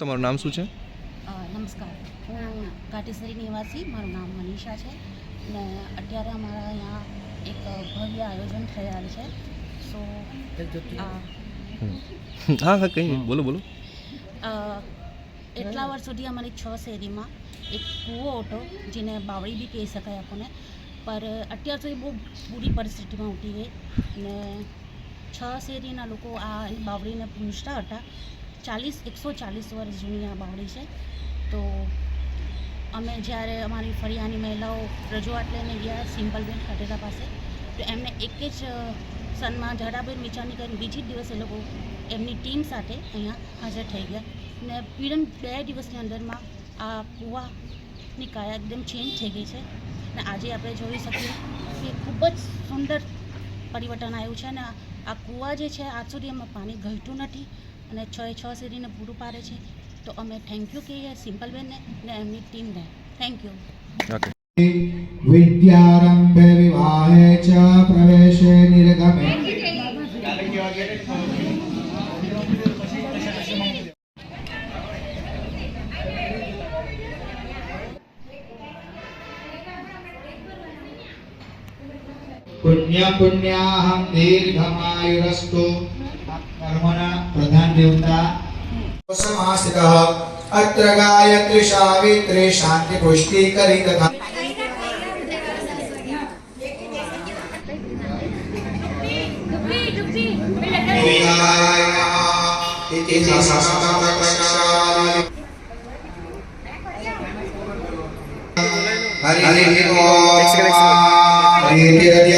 તમારું નામ શું છે નમસ્કાર હું કાટેસરી નિવાસી મારું નામ મનીષા છે ને અત્યારે અમારા અહીંયા એક ભવ્ય આયોજન થયેલ છે સો હા હા કંઈ બોલો બોલો એટલા વર્ષ સુધી અમારી છ શેરીમાં એક કૂવો હતો જેને બાવળી બી કહી શકાય આપણને પર અત્યાર સુધી બહુ પૂરી પરિસ્થિતિમાં ઉઠી ગઈ ને છ શેરીના લોકો આ બાવળીને પૂછતા હતા ચાલીસ એકસો ચાલીસ વર્ષ જૂની આ બાવડી છે તો અમે જ્યારે અમારી ફરિયાની મહિલાઓ રજૂઆત લઈને ગયા સિમ્પલબેન ખટેરા પાસે તો એમને એક જ સનમાં જડાબેન મીચાની કરીને બીજી જ દિવસ એ લોકો એમની ટીમ સાથે અહીંયા હાજર થઈ ગયા ને પીડન બે દિવસની અંદરમાં આ કૂવાની કાયા એકદમ ચેન્જ થઈ ગઈ છે ને આજે આપણે જોઈ શકીએ કે ખૂબ જ સુંદર પરિવર્તન આવ્યું છે અને આ કૂવા જે છે આજ સુધી એમાં પાણી ઘટ્યું નથી અને છય છ સરીને ભૂડું પારે છે તો અમે થેન્ક યુ કે યર સિમ્પલ બેન ને ને એમની ટીમ બે થેન્ક યુ ઓકે વિદ્યાારંભે વિવાહે ચ પ્રવેશે નિર્ગમે થેન્ક યુ ગલકે વાગે ને થોડી થોડી પછી કશા કશા માંગ લે પુણ્ય પુણ્યાહ દીર્ઘાયુ રસ્તો प्रधान देवता अत्र गायत्री सावित्री शांति करी तथा हरि हरि हरि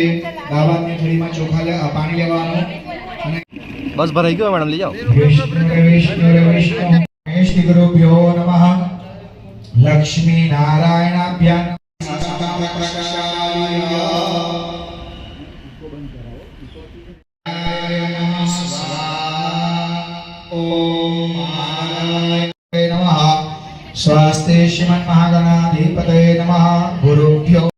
છે દાબાદની થળીમાં ચોખા પાણી લેવાનું અને બસ ભરાઈ ગયો મેડમ લઈ જાઓ વિષ્ણુભ્યો નમઃ લક્ષ્મી નારાયણાભ્યા स्वास्थ्य श्रीमन्महागणाधिपतये नमः गुरुभ्यो